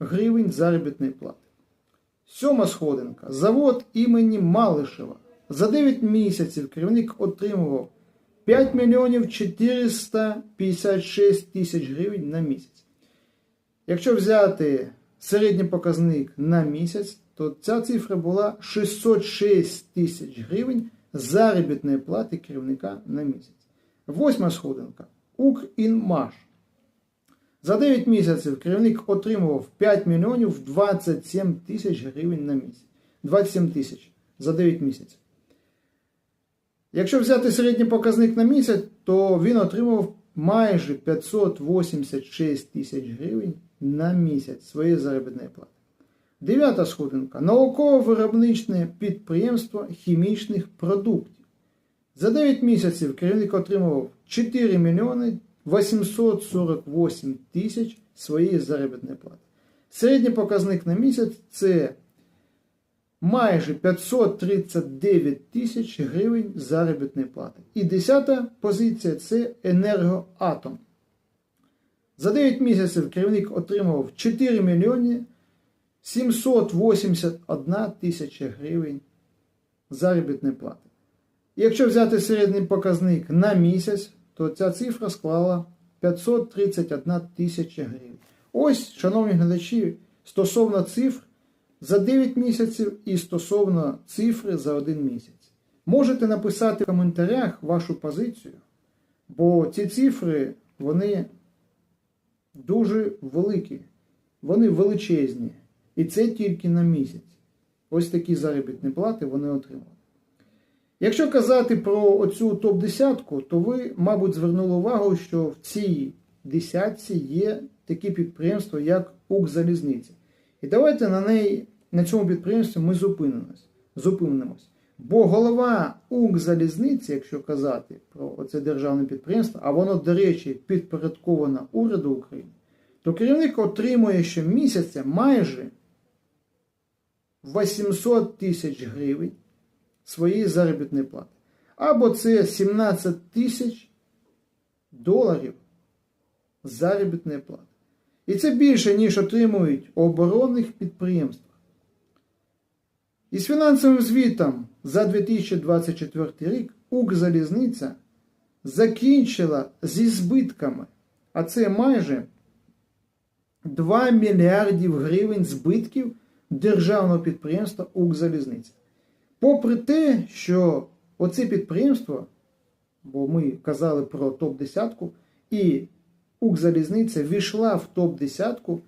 гривень заробітної плати. Сьома сходинка. Завод імені Малишева. За 9 місяців керівник отримував 5 мільйонів 456 тисяч гривень на місяць. Якщо взяти середній показник на місяць, то ця цифра була 606 тисяч гривень заробітної плати керівника на місяць. Восьма сходинка. Укрінмаш. За 9 місяців керівник отримував 5 мільйонів 27 тисяч гривень на місяць. 27 тисяч за 9 місяців. Якщо взяти середній показник на місяць, то він отримав майже 586 тисяч гривень на місяць своєї заробітної плати. Дев'ята сходинка. Науково-виробничне підприємство хімічних продуктів. За 9 місяців керівник отримував 4 мільйони 848 тисяч своєї заробітної плати. Середній показник на місяць це майже 539 тисяч гривень заробітної плати. І десята позиція це енергоатом. За 9 місяців керівник отримав 4 мільйони 781 тисяча гривень заробітної плати. Якщо взяти середній показник на місяць, то ця цифра склала 531 тисяча гривень. Ось, шановні глядачі, стосовно цифр за 9 місяців і стосовно цифри за 1 місяць. Можете написати в коментарях вашу позицію, бо ці цифри, вони дуже великі, вони величезні. І це тільки на місяць. Ось такі заробітні плати вони отримали. Якщо казати про оцю топ-10, то ви, мабуть, звернули увагу, що в цій десятці є такі підприємства, як Укрзалізниця. І давайте на неї, на цьому підприємстві ми зупинимось. Бо голова Укрзалізниці, якщо казати про оце державне підприємство, а воно, до речі, підпорядковано уряду України, то керівник отримує щомісяця майже 800 тисяч гривень своєї заробітної плати. Або це 17 тисяч доларів заробітної плати. І це більше, ніж отримують у оборонних підприємствах. Із фінансовим звітом за 2024 рік Укрзалізниця закінчила зі збитками, а це майже 2 мільярдів гривень збитків державного підприємства Укрзалізниця. Попри те, що оце підприємство, бо ми казали про топ-10, і Укрзалізниця війшла в топ-10